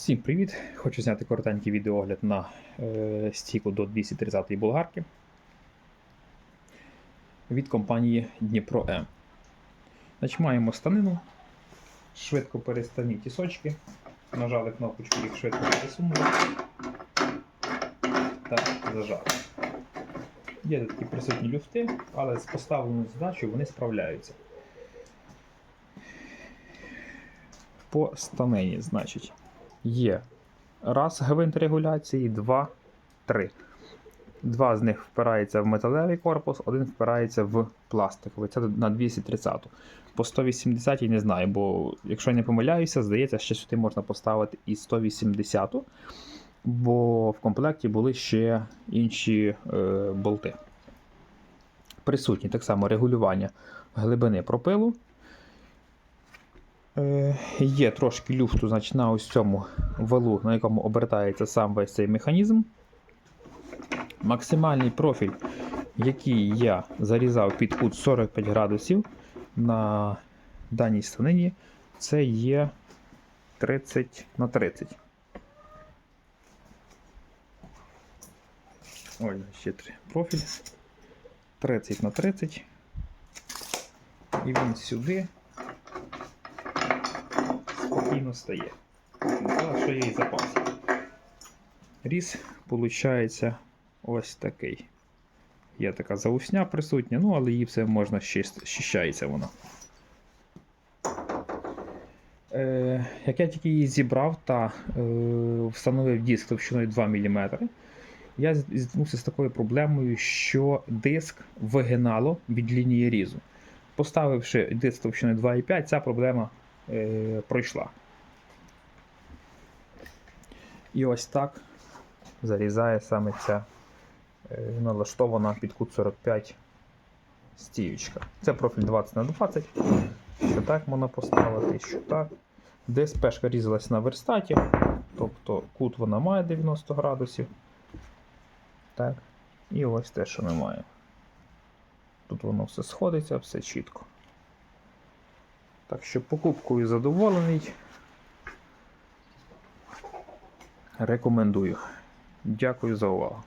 Всім привіт! Хочу зняти коротенький відеоогляд на е, стійку до 230-ї болгарки від компанії Дніпро М. Значить, маємо станину, швидко переставні тісочки. Нажали кнопочку, їх швидко пересунули та зажали. Є такі присутні люфти, але з поставленою задачею вони справляються. По станині, значить, є раз гвинт регуляції, два, три. Два з них впирається в металевий корпус, один впирається в пластиковий. Це на 230. По 180 я не знаю, бо якщо я не помиляюся, здається, ще сюди можна поставити і 180, бо в комплекті були ще інші е, болти. Присутні так само регулювання глибини пропилу. Е, Є трошки люфту значить, на ось цьому валу, на якому обертається сам весь цей механізм. Максимальний профіль, який я зарізав під кут 45 градусів на даній станині, це є 30 на 30. Ой, ще три. профіль. 30 на 30. І він сюди спокійно стає. Зараз що є і запас. Різ виходить ось такий. Є така заусня присутня, ну але її все можна щищається вона. Е, як я тільки її зібрав та е, встановив диск товщиною 2 мм, я зіткнувся з такою проблемою, що диск вигинало від лінії різу. Поставивши диск товщиною 2,5, ця проблема е, пройшла. І ось так зарізає саме ця е, налаштована під кут 45 стіючка. Це профіль 20 на 20 Що так можна поставити, що так. ДСПшка різалась на верстаті, тобто кут вона має 90 градусів. Так. І ось те, що ми маємо. Тут воно все сходиться, все чітко. Так що покупкою задоволений. Рекомендую. Дякую за увагу.